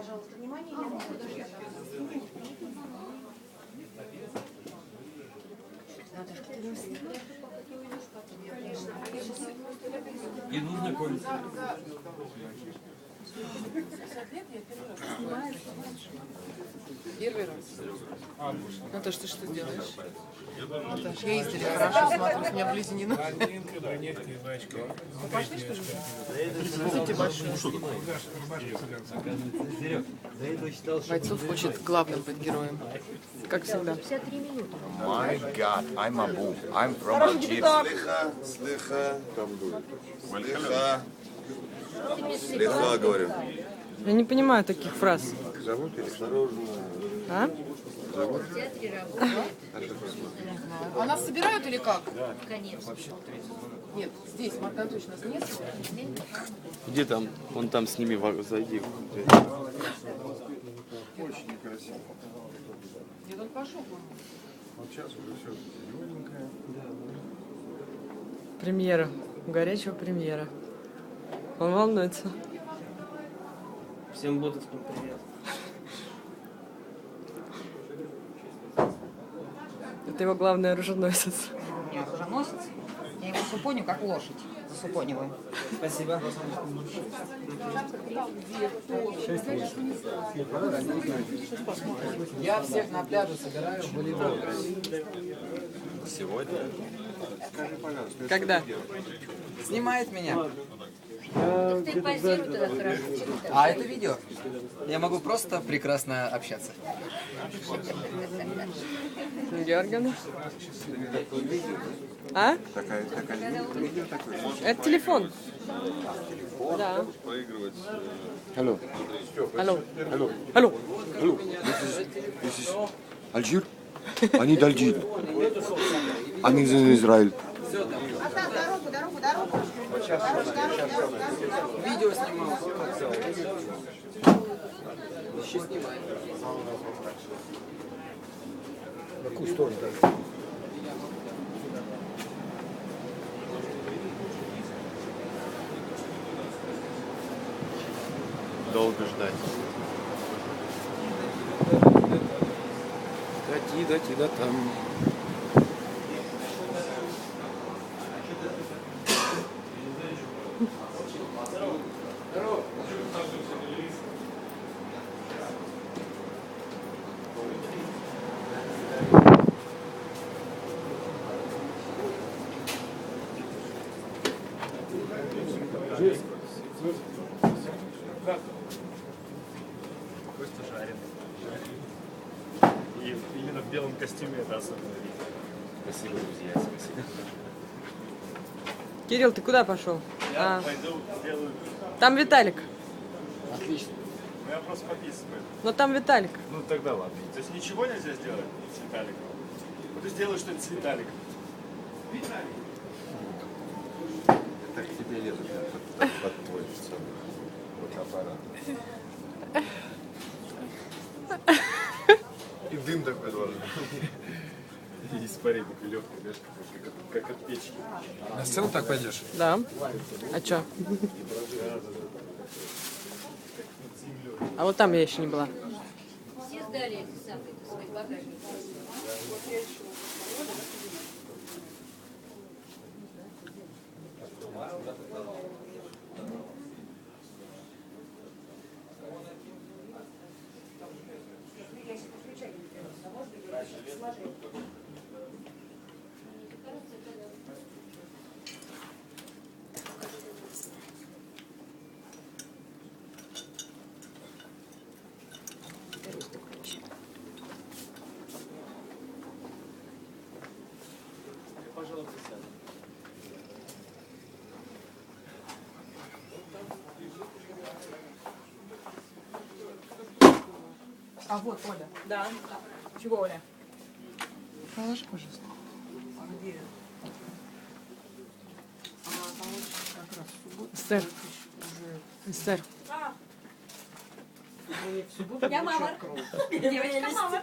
Пожалуйста, внимание, я дождаться. И нужно кольца. Первый раз. Наташ, ты что делаешь? Наташ, я издали хорошо смотрю, с меня вблизи не надо. Пошли, что до этого считал, что Бойцов хочет главным быть героем. Как всегда. 53 минуты. My God, I'm Abu. I'm from Algeria. Слыха, слыха. Слыха. Слыха, говорю. Я не понимаю таких фраз. Зовут или? А? А нас собирают или как? Конечно. Нет, здесь, Марк Анатольевич, нас нет. Где там? Он там с ними зайди. Очень некрасиво. Где он пошел, по-моему. Вот сейчас уже все зелененькое. Премьера. У горячего премьера. Он волнуется. Всем ботовским привет. Это его главный оруженосец. меня оруженосец. Я его супоню, как лошадь. Засупониваю. Спасибо. Я всех на пляже собираю в волейбол. Сегодня? Скажи, пожалуйста, Когда? Снимает меня. Ты позируй тогда хорошо. Чего ты? А это видео. Я могу просто прекрасно общаться. Георгиевна. А? такая, такая видео такое. Это телефон. Да. Проигрывать. Hello. Алло. Hello. Алло. Hello. This is, this is Algier. I need Algier. I'm in Israel. Видео снимал. Еще снимай. Долго ждать. Дати, дати, да там. Костя жарен. И именно в белом костюме это особенно видно. Спасибо, друзья, спасибо. Кирилл, ты куда пошел? Я А, пойду сделаю... там Виталик. Отлично. Ну, я просто пописываю. Но там Виталик. Ну, тогда ладно. То есть ничего нельзя сделать с Виталиком? Вот ты сделаешь что-нибудь с Виталиком. Так к тебе лезут под, под твой самый фотоаппарат. И дым такой должен. Такой легкий, знаешь, как, как, от печки. На сцену так пойдешь? Да. А чё? А вот там я еще не была. Все сдали эти самые свои багажники. Пожалуйста, сядь. А вот, Оля. Да. Чего, Оля? Положи, пожалуйста. Эстер. Эстер. Я мама. Девочка мама.